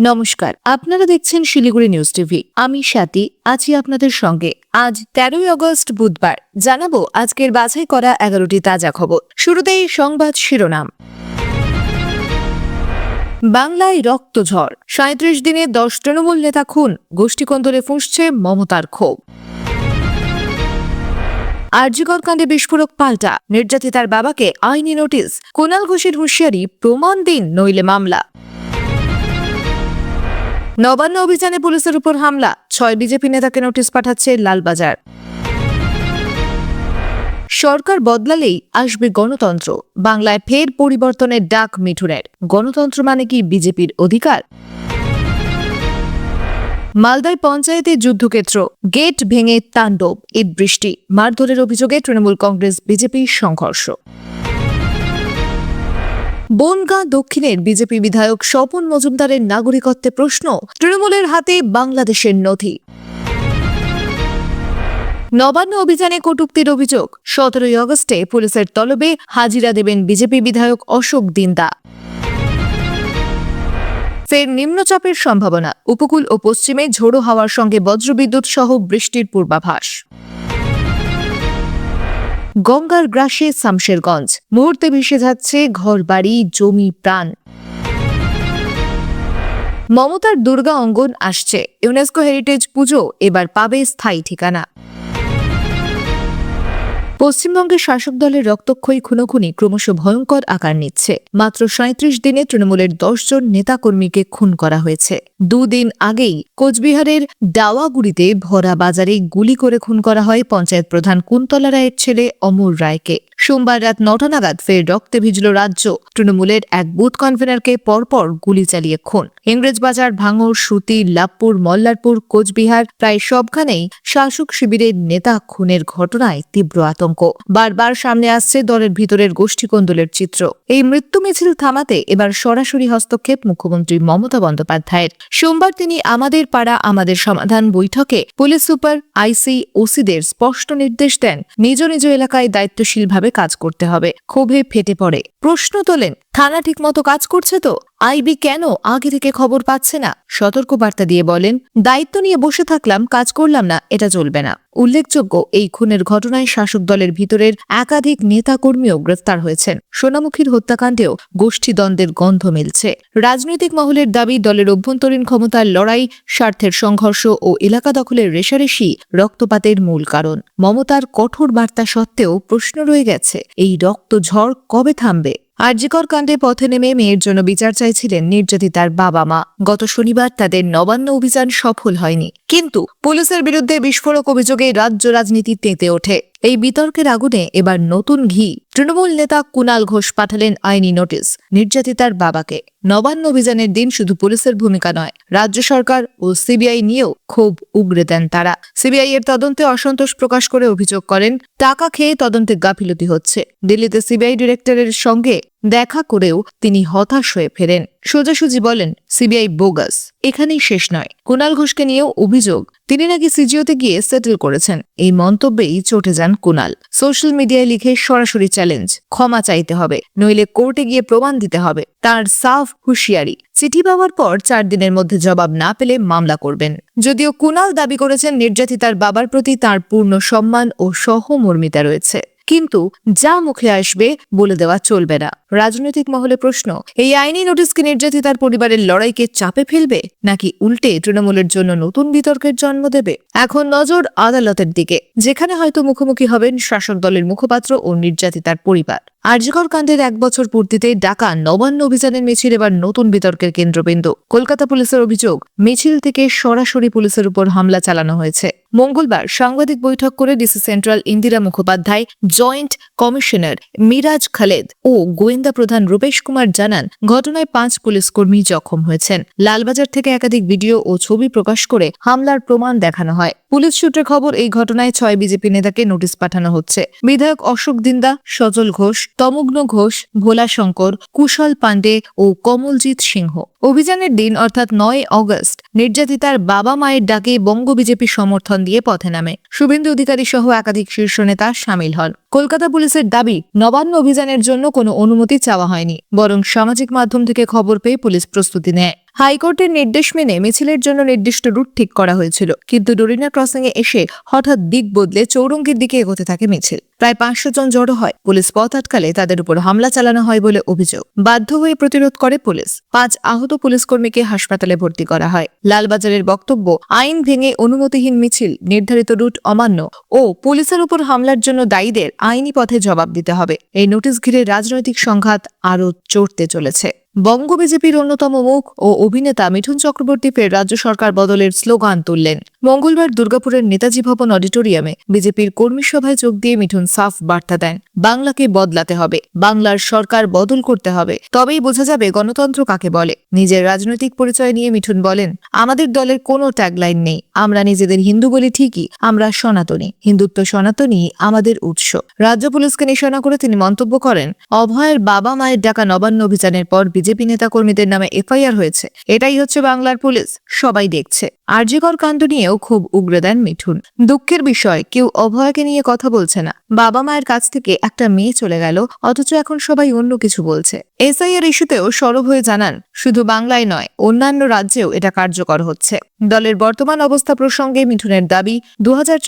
নমস্কার, আপনারা দেখছেন শিলিগুড়ি নিউজ টিভি। আমি স্বাতি, আছি আপনাদের সঙ্গে। আজ তেরোই আগস্ট বুধবার। জানাব আজকের বাছাই করা এগারোটি তাজা খবর। শুরুতেই সংবাদ শিরোনাম। বাংলায় রক্তঝড় সাঁত্রিশ দিনে দশ তৃণমূল নেতা খুন। গোষ্ঠীকন্দলে ফুঁসছে মমতার ক্ষোভ। আরজিকর কাণ্ডে বিস্ফোরক পাল্টা। নির্যাতিতার বাবাকে আইনি নোটিশ। কুণাল ঘোষের হুঁশিয়ারি, প্রমাণ দিন নইলে মামলা। নবান্ন অভিযানে পুলিশের উপর হামলা। ছয় বিজেপি নেতাকে নোটিশ পাঠাচ্ছে লালবাজার। সরকার বদলালেই আসবে গণতন্ত্র। বাংলায় ফের পরিবর্তনের ডাক মিঠুনের। গণতন্ত্র মানে কি বিজেপির অধিকার? মালদায় পঞ্চায়েতে যুদ্ধক্ষেত্র। গেট ভেঙে তাণ্ডব ঈদ বৃষ্টি। মারধরের অভিযোগে তৃণমূল কংগ্রেস, বিজেপি সংঘর্ষ। বনগাঁ দক্ষিণের বিজেপি বিধায়ক স্বপন মজুমদারের নাগরিকত্বে প্রশ্ন, তৃণমূলের হাতে বাংলাদেশের নথি। নবান্ন অভিযানে কটুক্তির অভিযোগ, সতেরোই আগস্টে পুলিশের তলবে হাজিরা দেবেন বিজেপি বিধায়ক অশোক দিন্দা। ফের নিম্নচাপের সম্ভাবনা, উপকূল ও পশ্চিমে ঝোড়ো হাওয়ার সঙ্গে বজ্রবিদ্যুৎ সহ বৃষ্টির পূর্বাভাস। গঙ্গার গ্রাসে শামশেরগঞ্জ। মুহূর্তে ভেসে যাচ্ছে ঘরবাড়ি, জমি, প্রাণ। মমতার দুর্গা অঙ্গন আসছে। ইউনেস্কো হেরিটেজ পুজো এবার পাবে স্থায়ী ঠিকানা। পশ্চিমবঙ্গের শাসক দলের রক্তক্ষয়ী খুনোখুনি ক্রমশ ভয়ঙ্কর আকার নিচ্ছে। মাত্র সাঁত্রিশ দিনে তৃণমূলের দশজন নেতাকর্মীকে খুন করা হয়েছে। দুদিন আগেই কোচবিহারের ডাওয়াগুড়িতে ভরা বাজারে গুলি করে খুন করা হয় পঞ্চায়েত প্রধান কুন্তলা রায়ের ছেলে অমর রায়কে। সোমবার রাত নটা নাগাদ ফের রক্তে ভিজল রাজ্য। তৃণমূলের এক বুথ কনভেনারকে পরপর গুলি চালিয়ে খুন। ইংরেজবাজার ভাঙর সুতি লাভপুর মল্লারপুর, কোচবিহার প্রায় সবখানেই শাসক শিবিরের নেতা খুনের ঘটনায় তীব্র আতঙ্ক। বারবার সামনে আসছে দলের ভিতরের গোষ্ঠীকন্দলের চিত্র। এই মৃত্যু মিছিল থামাতে এবার সরাসরি হস্তক্ষেপ মুখ্যমন্ত্রী মমতা বন্দ্যোপাধ্যায়ের। সোমবার তিনি আমাদের পাড়া, আমাদের সমাধান বৈঠকে পুলিশ সুপার আইসি ওসিদের স্পষ্ট নির্দেশ দেন। নিজ নিজ এলাকায় দায়িত্বশীলভাবে কাজ করতে হবে। ক্ষোভে ফেটে পড়ে। প্রশ্ন তোলেন থানা ঠিকমতো কাজ করছে তো? আইবি কেন আগে থেকে খবর পাচ্ছে না? সতর্ক বার্তা দিয়ে বলেন, দায়িত্ব নিয়ে বসে থাকলাম, কাজ করলাম না, এটা চলবে না। উল্লেখযোগ্য, এই খুনের ঘটনায় শাসক দলের ভিতরের একাধিক নেতাকর্মীও গ্রেফতার হয়েছেন। সোনামুখীর হত্যাকাণ্ডেও গোষ্ঠী দ্বন্দ্বের গন্ধ মিলছে। রাজনৈতিক মহলের দাবি, দলের অভ্যন্তরীণ ক্ষমতার লড়াই, স্বার্থের সংঘর্ষ ও এলাকা দখলের রেশারেশি রক্তপাতের মূল কারণ। মমতার কঠোর বার্তা সত্ত্বেও প্রশ্ন রয়ে গেছে, এই রক্ত ঝড় কবে থামবে? আরজিকর কাণ্ডে পথে নেমে মেয়ের জন্য বিচার চাইছিলেন নির্যাতিতার বাবা মা। গত শনিবার তাদের নবান্ন অভিযান সফল হয়নি। কিন্তু পুলিশের বিরুদ্ধে বিস্ফোরক অভিযোগে রাজ্য রাজনীতি তেঁতে ওঠে। এই বিতর্কের আগুনে এবার নতুন ঘি। তৃণমূল নেতা কুণাল ঘোষ পাঠালেন আইনি নোটিশ নির্যাতিতার বাবাকে। নবান্ন অভিযানের দিন শুধু পুলিশের ভূমিকা নয়, রাজ্য সরকার ও সিবিআই নিয়েও ক্ষোভ উগরে দেন তারা। সিবিআই এর তদন্তে অসন্তোষ প্রকাশ করে অভিযোগ করেন, টাকা খেয়ে তদন্তে গাফিলতি হচ্ছে। দিল্লিতে সিবিআই ডিরেক্টরের সঙ্গে দেখা করেও তিনি হতাশ হয়ে ফেরেন। সোজাসুজি বলেন, সিবিআই বোগাস, এখানেই শেষ নয়। কুণাল ঘোষকে নিয়েও অভিযোগ, তিনি নাকি সিজিওতে গিয়ে সেটেল করেছেন। এই মন্তব্যেই চটে যান কুণাল। সোশ্যাল মিডিয়ায় লিখে সরাসরি চ্যালেঞ্জ, ক্ষমা চাইতে হবে, নইলে কোর্টে গিয়ে প্রমাণ দিতে হবে। তার সাফ হুঁশিয়ারি, চিঠি পাওয়ার পর চার দিনের মধ্যে জবাব না পেলে মামলা করবেন। যদিও কুণাল দাবি করেছেন, নির্যাতিতার বাবার প্রতি তার পূর্ণ সম্মান ও সহমর্মিতা রয়েছে। কিন্তু যা মুখে আসবে বলে দেওয়া চলবে না। রাজনৈতিক মহলে প্রশ্ন, এই আইনি নোটিশকে নির্যাতিতার পরিবারের লড়াইকে চাপে ফেলবে নাকি উল্টে তৃণমূলের জন্য নতুন বিতর্কের জন্ম দেবে? এখন নজর আদালতের দিকে, যেখানে হয়তো মুখোমুখি হবেন শাসক দলের মুখপাত্র ও নির্যাতিতার পরিবার। আরজিকর কাণ্ডের এক বছর পূর্তিতে ডাকা নবান্ন অভিযানের মিছিল এবার নতুন বিতর্কের কেন্দ্রবিন্দু। কলকাতা পুলিশের অভিযোগ, মিছিল থেকে সরাসরি পুলিশের উপর হামলা চালানো হয়েছে। মঙ্গলবার সাংবাদিক বৈঠক করে DC central Indira Mukhopadhyay, joint commissioner Miraj Khaled ও গোয়েন্দা প্রধান রূপেশ কুমার জানান, ঘটনায় পাঁচ পুলিশ কর্মী জখম হয়েছেন। লালবাজার থেকে একাধিক ভিডিও ও ছবি প্রকাশ করে হামলার প্রমাণ দেখানো হয়। পুলিশ সূত্রে খবর, এই ঘটনায় ছয় বিজেপি নেতাকে নোটিশ পাঠানো হচ্ছে। বিধায়ক অশোক দিন্দা, সজল ঘোষ তমগ্ন ঘোষ ভোলা শঙ্কর কুশল পাণ্ডে ও কমলজিৎ সিংহ। অভিযানের দিন অর্থাৎ নয় অগস্ট, নির্যাতিতার বাবা মায়ের ডাকে বঙ্গ বিজেপি সমর্থন দিয়ে পথে নামে। শুভেন্দু অধিকারী সহ একাধিক শীর্ষ নেতা সামিল হন। কলকাতা পুলিশের দাবি, নবান্ন অভিযানের জন্য কোনো অনুমতি চাওয়া হয়নি, বরং সামাজিক মাধ্যম থেকে খবর পেয়ে পুলিশ প্রস্তুতি নেয়। হাইকোর্টের নির্দেশ মেনে মিছিলের জন্য নির্দিষ্ট রুট ঠিক করা হয়েছিল, কিন্তু ডোরিনা ক্রসিং এ এসে হঠাৎ দিক বদলে চৌরঙ্গির দিকে এগোতে থাকে মিছিল। প্রায় পাঁচশো জন জড়ো হয়, পুলিশ পথ আটকালে তাদের উপর হামলা চালানো হয় বলে অভিযোগ। বাধ্য হয়ে প্রতিরোধ করে পুলিশ। পাঁচ আহত পুলিশ কর্মীকে হাসপাতালে ভর্তি করা হয়। লালবাজারের বক্তব্য, আইন ভেঙে অনুমতিহীন মিছিল, নির্ধারিত রুট অমান্য ও পুলিশের উপর হামলার জন্য দায়ীদের আইনি পথে জবাব দিতে হবে। এই নোটিশ ঘিরে রাজনৈতিক সংঘাত আরও চড়তে চলেছে। বঙ্গ বিজেপির অন্যতম মুখ ও অভিনেতা মিঠুন চক্রবর্তী ফের রাজ্য সরকার বদলের স্লোগান তুললেন। মঙ্গলবার দুর্গাপুরের নেতাজি ভবন অডিটোরিয়ামে বিজেপির কর্মী সভায় যোগ দিয়ে মিঠুন সাফ বার্তা দেন। বাংলাকে বদলাতে হবে, বাংলার সরকার বদল করতে হবে। তবেই বোঝা যাবে গণতন্ত্র কাকে বলে। নিজের রাজনৈতিক পরিচয় নিয়ে মিঠুন বলেন, আমাদের দলের কোনো ট্যাগলাইন নেই। আমরা নিজেদের হিন্দু বলি ঠিকই, আমরা সনাতনী। হিন্দুত্ব সনাতনী, আমাদের উৎস। রাজ্য পুলিশকে নিশানা করে তিনি মন্তব্য করেন, অভয়ের বাবা মায়ের ডাকা নবান্ন অভিযানের পর বিজেপি নেতাকর্মীদের নামে এফআইআর হয়েছে। এটাই হচ্ছে বাংলার পুলিশ। সবাই দেখছে। আরজিকর কাণ্ড নিয়েও খুব উগ্র দেন মিঠুন। দুঃখের বিষয়, কেউ অভয়কে নিয়ে কথা বলছে না। বাবা মায়ের কাছ থেকে একটা মেয়ে চলে গেল, অথচ এখন সবাই অন্য কিছু বলছে। এসআইআর ইস্যুতেও সরব হয়ে জানান, শুধু বাংলায় নয়, অন্যান্য রাজ্যেও এটা কার্যকর হচ্ছে। দলের বর্তমান অবস্থা প্রসঙ্গে মিঠুনের দাবি দু হাজার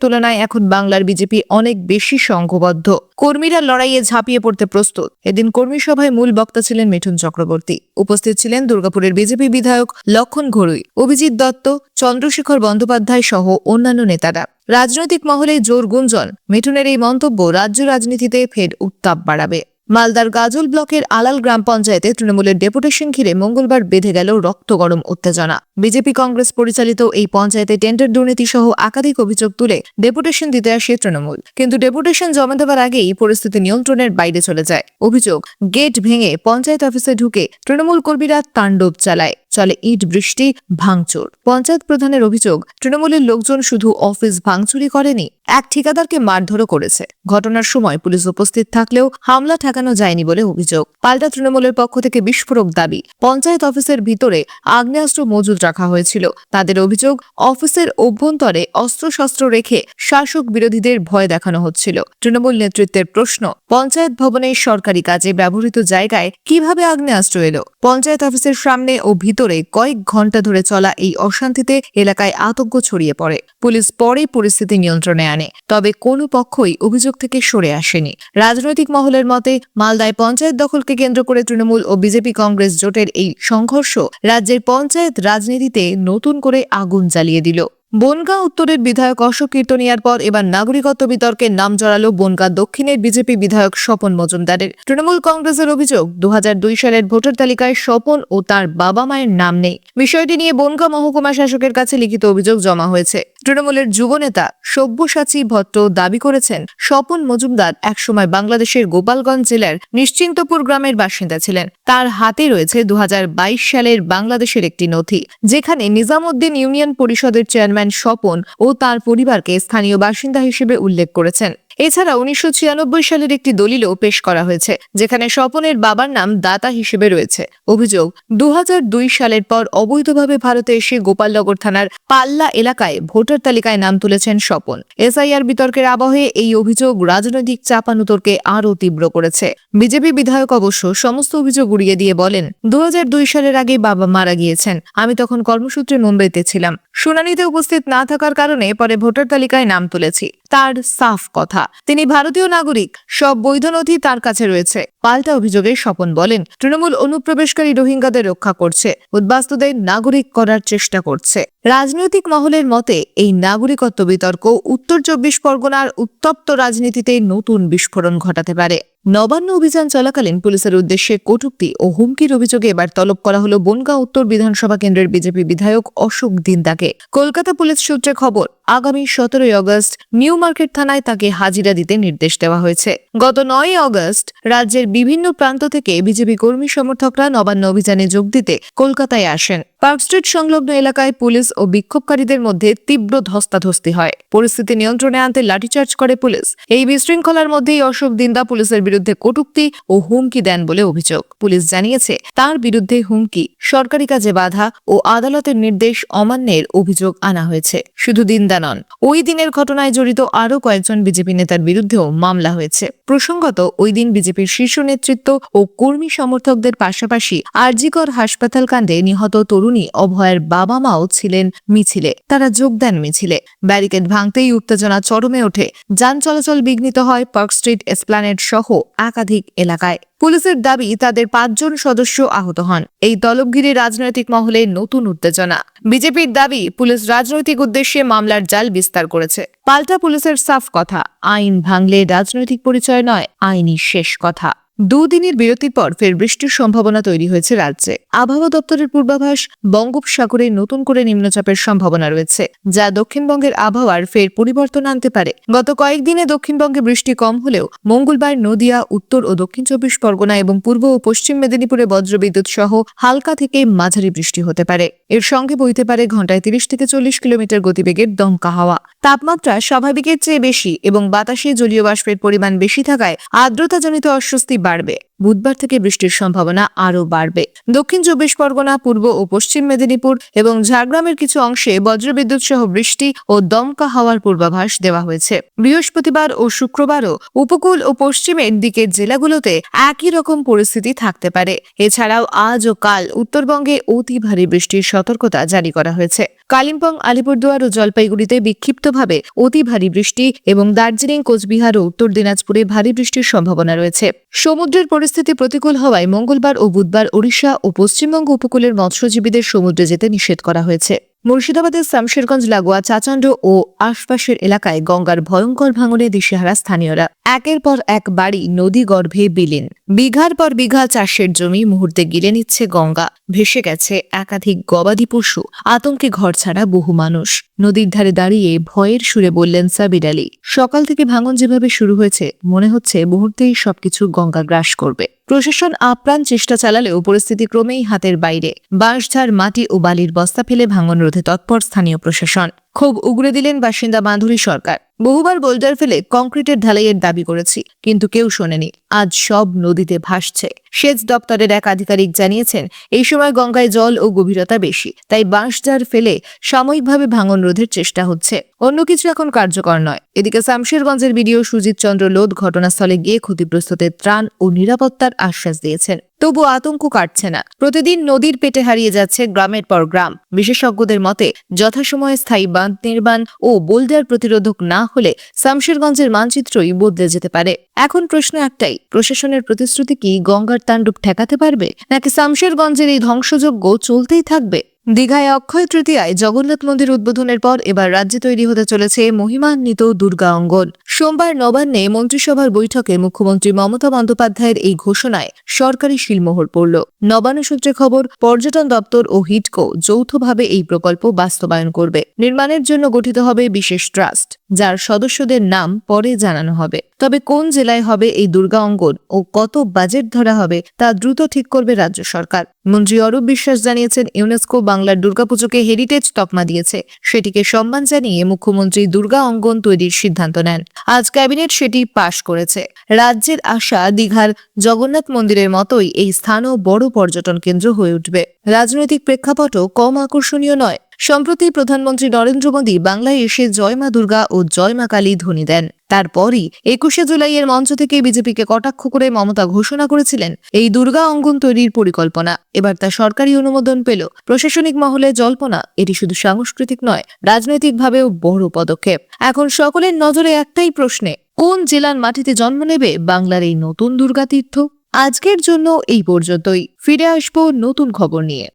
তুলনায় এখন বাংলার বিজেপি অনেক বেশি সংঘবদ্ধ। কর্মীরা লড়াইয়ে ঝাঁপিয়ে পড়তে প্রস্তুত। এদিন কর্মী সভায় মূল বক্তা ছিলেন মিঠুন চক্রবর্তী। উপস্থিত ছিলেন দুর্গাপুরের বিজেপি বিধায়ক লক্ষণ ঘড়ুই অভিজিৎ দত্ত চন্দ্রশেখর বন্দ্যোপাধ্যায় সহ অন্যান্য নেতারা। রাজনৈতিক মহলে জোর গুঞ্জন, মিঠুনের এই মন্তব্য রাজ্য রাজনীতিতে ফের উত্তাপ বাড়াবে। মালদার গাজল ব্লকের আলাল গ্রাম পঞ্চায়েতে তৃণমূলের ডেপুটেশন ঘিরে মঙ্গলবার বেঁধে গেল রক্ত গরম উত্তেজনা। বিজেপি কংগ্রেস পরিচালিত এই পঞ্চায়েতে টেন্ডার দুর্নীতি সহ একাধিক অভিযোগ তুলে ডেপুটেশন দিতে আসে তৃণমূল। কিন্তু ডেপুটেশন জমা দেওয়ার আগেই পরিস্থিতি নিয়ন্ত্রণের বাইরে চলে যায়। অভিযোগ, গেট ভেঙে পঞ্চায়েত অফিসে ঢুকে তৃণমূল কর্মীরা তাণ্ডব চালায়। চলে ইট বৃষ্টি ভাঙচুর। পঞ্চায়েত প্রধানের অভিযোগ তৃণমূলের লোকজন শুধু অফিস ভাঙচুরি করেনি এক ঠিকাদারকে মারধরও করেছে। ঘটনার সময় পুলিশ উপস্থিত থাকলেও হামলা ঠেকানো যায়নি বলে অভিযোগ। পাল্টা তৃণমূলের পক্ষ থেকে বিস্ফোরক দাবি। পঞ্চায়েত অফিসের ভিতরে আগ্নেয়াস্ত্র মজুদ রাখা হয়েছিল। তাদের অভিযোগ, অফিসের অভ্যন্তরে অস্ত্রশস্ত্র রেখে শাসক বিরোধীদের ভয় দেখানো হচ্ছিল। তৃণমূল নেতৃত্বের প্রশ্ন, পঞ্চায়েত ভবনের সরকারি কাজে ব্যবহৃত জায়গায় কীভাবে আগ্নেয়াস্ত্র এলো? পঞ্চায়েত অফিসের সামনে ও ভিতরে কয়েক ঘণ্টা ধরে চলা এই অশান্তিতে এলাকায় আতঙ্ক ছড়িয়ে পড়ে। পুলিশ পরে পরিস্থিতি নিয়ন্ত্রণে আনে। তবে কোনো পক্ষই অভিযোগ থেকে সরে আসেনি। রাজনৈতিক মহলের মতে, মালদায় পঞ্চায়েত দখলকে কেন্দ্র করে তৃণমূল ও বিজেপি কংগ্রেস জোটের এই সংঘর্ষ রাজ্যের পঞ্চায়েত রাজনীতিতে নতুন করে আগুন জ্বালিয়ে দিল। বনগাঁ উত্তরের বিধায়ক অশোক কীর্তনিয়ার পর এবার নাগরিকত্ব বিতর্কে নাম জড়ালো বনগাঁ দক্ষিণের বিজেপি বিধায়ক স্বপন মজুমদারের। তৃণমূল কংগ্রেসের অভিযোগ, দুহাজার দুই সালের ভোটার তালিকায় স্বপন ও তার বাবা মায়ের নাম নেই। বিষয়টি নিয়ে বনগাঁ মহকুমা শাসকের কাছে লিখিত অভিযোগ জমা হয়েছে। তৃণমূলের যুবনেতা সব্যসাচী ভট্ট দাবি করেছেন, স্বপন মজুমদার একসময় বাংলাদেশের গোপালগঞ্জ জেলার নিশ্চিন্তপুর গ্রামের বাসিন্দা ছিলেন। তার হাতে রয়েছে দু হাজার বাইশ সালের বাংলাদেশের একটি নথি, যেখানে নিজামুদ্দিন ইউনিয়ন পরিষদের চেয়ারম্যান স্বপন ও তার পরিবারকে স্থানীয় বাসিন্দা হিসেবে উল্লেখ করেছেন। এছাড়া উনিশশো ছিয়ানব্বই সালের একটি দলিলও পেশ করা হয়েছে, যেখানে স্বপনের বাবার নাম দাতা হিসেবে রয়েছে। অভিযোগ দু হাজার দুই সালের পর অবৈধভাবে ভারতে এসে গোপালনগর থানার পাল্লা এলাকায় ভোটার তালিকায় নাম তুলেছেন স্বপন। এসআইআর বিতর্কের আবহে এই অভিযোগ রাজনৈতিক চাপানুতর্কে আরও তীব্র করেছে। বিজেপি বিধায়ক অবশ্য সমস্ত অভিযোগ উড়িয়ে দিয়ে বলেন দু হাজার দুই সালের আগে বাবা মারা গিয়েছেন, আমি তখন কর্মসূত্রে মুম্বাইতে ছিলাম। শুনানিতে উপস্থিত না থাকার কারণে পরে ভোটার তালিকায় নাম তুলেছি। তার সাফ কথা। তিনি ভারতীয় নাগরিক, সব বৈধ নথি তার কাছে রয়েছে। পাল্টা অভিযোগে স্বপন বলেন, তৃণমূল অনুপ্রবেশকারী রোহিঙ্গাদের রক্ষা করছে, উদ্বাস্তুদের নাগরিক করার চেষ্টা করছে। রাজনৈতিক মহলের মতে, এই নাগরিকত্ব বিতর্ক উত্তর চব্বিশ পরগনার উত্তপ্ত রাজনীতিতে নতুন বিস্ফোরণ ঘটাতে পারে। নবান্ন অভিযান চলাকালীন পুলিশের উদ্দেশ্যে কটূক্তি ও হুমকির অভিযোগে এবার তলব করা হলো বনগাঁ উত্তর বিধানসভা কেন্দ্রের বিজেপি বিধায়ক অশোক দিনদাকে। কলকাতা পুলিশ সূত্রে খবর, আগামী সতেরোই অগস্ট নিউ মার্কেট থানায় তাকে হাজিরা দিতে নির্দেশ দেওয়া হয়েছে। গত নয় অগস্ট রাজ্যের বিভিন্ন প্রান্ত থেকে বিজেপি কর্মী সমর্থকরা নবান্ন অভিযানে যোগ দিতে কলকাতায় আসেন। পার্ক স্ট্রিট সংলগ্ন এলাকায় পুলিশ ও বিক্ষোভকারীদের মধ্যে তীব্র ধস্তাধস্তি হয়। পরিস্থিতি নিয়ন্ত্রণে আনতে লাঠিচার্জ করে পুলিশ। এই বিশৃঙ্খলার মধ্যেই অশোক দিন্দা পুলিশের বিরুদ্ধে কটুক্তি ও হুমকি দেন বলে অভিযোগ। পুলিশ জানিয়েছে, তার বিরুদ্ধে হুমকি, সরকারি কাজে বাধা ও আদালতের নির্দেশ অমান্যের অভিযোগ আনা হয়েছে। শুধু দিন্দা নন, ওই দিনের ঘটনায় জড়িত আরও কয়েকজন বিজেপি নেতার বিরুদ্ধেও মামলা হয়েছে। প্রসঙ্গত, ওই দিন বিজেপির শীর্ষ নেতৃত্ব ও কর্মী সমর্থকদের পাশাপাশি আরজিকর হাসপাতাল কাণ্ডে নিহত তরুণী অভয়ের বাবা মাও ছিলেন মিছিলে। তারা যোগ দেন মিছিলে। ব্যারিকেড ভাঙতেই উত্তেজনা চরমে ওঠে। যান চলাচল বিঘ্নিত হয় পার্ক স্ট্রিট এসপ্ল্যানেড সহ একাধিক এলাকায়। পুলিশের দাবি, তাদের পাঁচজন সদস্য আহত হন। এই তলবঘিরে রাজনৈতিক মহলে নতুন উত্তেজনা। বিজেপির দাবি, পুলিশ রাজনৈতিক উদ্দেশ্যে মামলার জাল বিস্তার করেছে। পাল্টা পুলিশের সাফ কথা। আইন ভাঙলে রাজনৈতিক পরিচয় নয়, আইনি শেষ কথা। দুদিনের বিরতির পর ফের বৃষ্টির সম্ভাবনা তৈরি হয়েছে রাজ্যে। আবহাওয়া দপ্তরের পূর্বাভাস, বঙ্গোপসাগরে নতুন করে নিম্নচাপের সম্ভাবনা রয়েছে, যা দক্ষিণবঙ্গের আবহাওয়ার ফের পরিবর্তন আনতে পারে। গত কয়েকদিনে দক্ষিণবঙ্গে বৃষ্টি কম হলেও মঙ্গলবার নদিয়া, উত্তর ও দক্ষিণ চব্বিশ পরগনা এবং পূর্ব ও পশ্চিম মেদিনীপুরে বজ্রবিদ্যুৎ সহ হালকা থেকে মাঝারি বৃষ্টি হতে পারে। এর সঙ্গে বইতে পারে ঘন্টায় তিরিশ থেকে চল্লিশ কিলোমিটার গতিবেগের দমকা হাওয়া। তাপমাত্রা স্বাভাবিকের চেয়ে বেশি এবং বাতাসে জলীয় বাষ্পের পরিমাণ বেশি থাকায় আর্দ্রতাজনিত অস্বস্তি বাড়বে। বুধবার থেকে বৃষ্টির সম্ভাবনা আরও বাড়বে। দক্ষিণ চব্বিশ পরগনা, পূর্ব ও পশ্চিম মেদিনীপুর এবং ঝাড়গ্রামের কিছু অংশে বজ্রবিদ্যুৎ সহ বৃষ্টি ও দমকা হওয়ার পূর্বাভাস দেওয়া হয়েছে। বৃহস্পতিবার ও শুক্রবারও উপকূল ও পশ্চিমের দিকের জেলাগুলোতে একই রকম পরিস্থিতি থাকতে পারে। এছাড়াও আজ ও কাল উত্তরবঙ্গে অতি ভারী বৃষ্টির সতর্কতা জারি করা হয়েছে। কালিম্পং, আলিপুরদুয়ার ও জলপাইগুড়িতে বিক্ষিপ্তভাবে অতি ভারী বৃষ্টি এবং দার্জিলিং, কোচবিহার ও উত্তর দিনাজপুরে ভারী বৃষ্টির সম্ভাবনা রয়েছে। সমুদ্রের প্রতিকূল হওয়ায় মঙ্গলবার ও বুধবার ওড়িশা ও পশ্চিমবঙ্গ উপকূলের মৎস্যজীবীদের সমুদ্রে যেতে নিষেধ করা হয়েছে। মুর্শিদাবাদের শামশেরগঞ্জ, লাগোয়া, চাচান্ড ও আশপাশের এলাকায় গঙ্গার ভয়ঙ্কর ভাঙনে দিশেহারা স্থানীয়রা। একের পর এক বাড়ি নদী গর্ভে বিলীন। বিঘার পর বিঘা চাষের জমি মুহূর্তে গিলে নিচ্ছে গঙ্গা। ভেসে গেছে একাধিক গবাদি পশু। আতঙ্কে ঘর ছাড়া বহু মানুষ। নদীর ধারে দাঁড়িয়ে ভয়ের সুরে বললেন সাবির আলী, সকাল থেকে ভাঙন যেভাবে শুরু হয়েছে, মনে হচ্ছে মুহূর্তেই সবকিছু গঙ্গা গ্রাস করবে। প্রশাসন আপ্রাণ চেষ্টা চালালেও পরিস্থিতি ক্রমেই হাতের বাইরে। বাঁশঝাড়, মাটি ও বালির বস্তা ফেলে ভাঙন রোধে তৎপর স্থানীয় প্রশাসন। ক্ষোভ উগড়ে দিলেন বাসিন্দা মাধুরী সরকার। বহুবার বোল্ডার ফেলে কংক্রিটের ঢালাইয়ের দাবি করেছি, কিন্তু কেউ শোনেনি, আজ সব নদীতে ভাসছে। সেচ দপ্তরের এক আধিকারিক জানিয়েছেন, এই সময় গঙ্গায় জল ও গভীরতা বেশি, তাই বাঁশ বাঁশঝাড় ফেলে সাময়িকভাবে ভাঙন রোধের চেষ্টা হচ্ছে। অন্য কিছু এখন কার্যকর নয়। এদিকে শামশেরগঞ্জের বিডিও সুজিত চন্দ্র লোধ ঘটনাস্থলে গিয়ে ক্ষতিগ্রস্তদের ত্রাণ ও নিরাপত্তার আশ্বাস দিয়েছেন। তবু আতঙ্ক কাটছে না। প্রতিদিন নদীর পেটে হারিয়ে যাচ্ছে গ্রামের পর গ্রাম। বিশেষজ্ঞদের মতে, যথাসময়ে স্থায়ী বাঁধ নির্মাণ ও বোল্ডার প্রতিরোধক না হলে শামশেরগঞ্জের মানচিত্রই বদলে যেতে পারে। এখন প্রশ্ন একটাই, প্রশাসনের প্রতিশ্রুতি কি গঙ্গার তাণ্ডব ঠেকাতে পারবে? নাকি শামশেরগঞ্জের এই ধ্বংসযজ্ঞ চলতেই থাকবে? দীঘায় অক্ষয় তৃতীয়ায় জগন্নাথ মন্দির উদ্বোধনের পর এবার রাজ্যে তৈরি হতে চলেছে মহিমান্বিত দুর্গা অঙ্গন। সোমবার নবান্নে মন্ত্রিসভার বৈঠকে মুখ্যমন্ত্রী মমতা বন্দ্যোপাধ্যায়ের এই ঘোষণায় সরকারি শিলমোহর পড়ল। নবান্ন সূত্রে খবর, পর্যটন দপ্তর ও হিটকো যৌথভাবে এই প্রকল্প বাস্তবায়ন করবে। নির্মাণের জন্য গঠিত হবে বিশেষ ট্রাস্ট, যার সদস্যদের নাম পরে জানানো হবে। তবে কোন জেলায় হবে এই দুর্গা অঙ্গন ও কত বাজেট ধরা হবে তা দ্রুত ঠিক করবে রাজ্য সরকার। মন্ত্রী অরূপ বিশ্বাস জানিয়েছেন, ইউনেস্কো বাংলার দুর্গাপুজোকে হেরিটেজ তকমা দিয়েছে। সেটিকে সম্মান জানিয়ে মুখ্যমন্ত্রী দুর্গা অঙ্গন তৈরির সিদ্ধান্ত নেন। আজ ক্যাবিনেট সেটি পাশ করেছে। রাজ্যের আশা দীঘার জগন্নাথ মন্দিরের মতোই এই স্থানও বড় পর্যটন কেন্দ্র হয়ে উঠবে। রাজনৈতিক প্রেক্ষাপটও কম আকর্ষণীয় নয়। সম্প্রতি প্রধানমন্ত্রী নরেন্দ্র মোদী বাংলায় এসে জয় মা দুর্গা ও জয় মা কালী ধ্বনি দেন। তারপরই একুশে জুলাইয়ের মঞ্চ থেকে বিজেপিকে কটাক্ষ করে মমতা ঘোষণা করেছিলেন এই দুর্গা অঙ্গন তৈরির পরিকল্পনা। এবার তা সরকারি অনুমোদন পেল। প্রশাসনিক মহলে জল্পনা, এটি শুধু সাংস্কৃতিক নয়, রাজনৈতিকভাবেও বড় পদক্ষেপ। এখন সকলের নজরে একটাই প্রশ্নে, কোন জেলার মাটিতে জন্ম নেবে বাংলার এই নতুন দুর্গাতীর্থ? আজকের জন্য এই পর্যন্তই। ফিরে আসব নতুন খবর নিয়ে।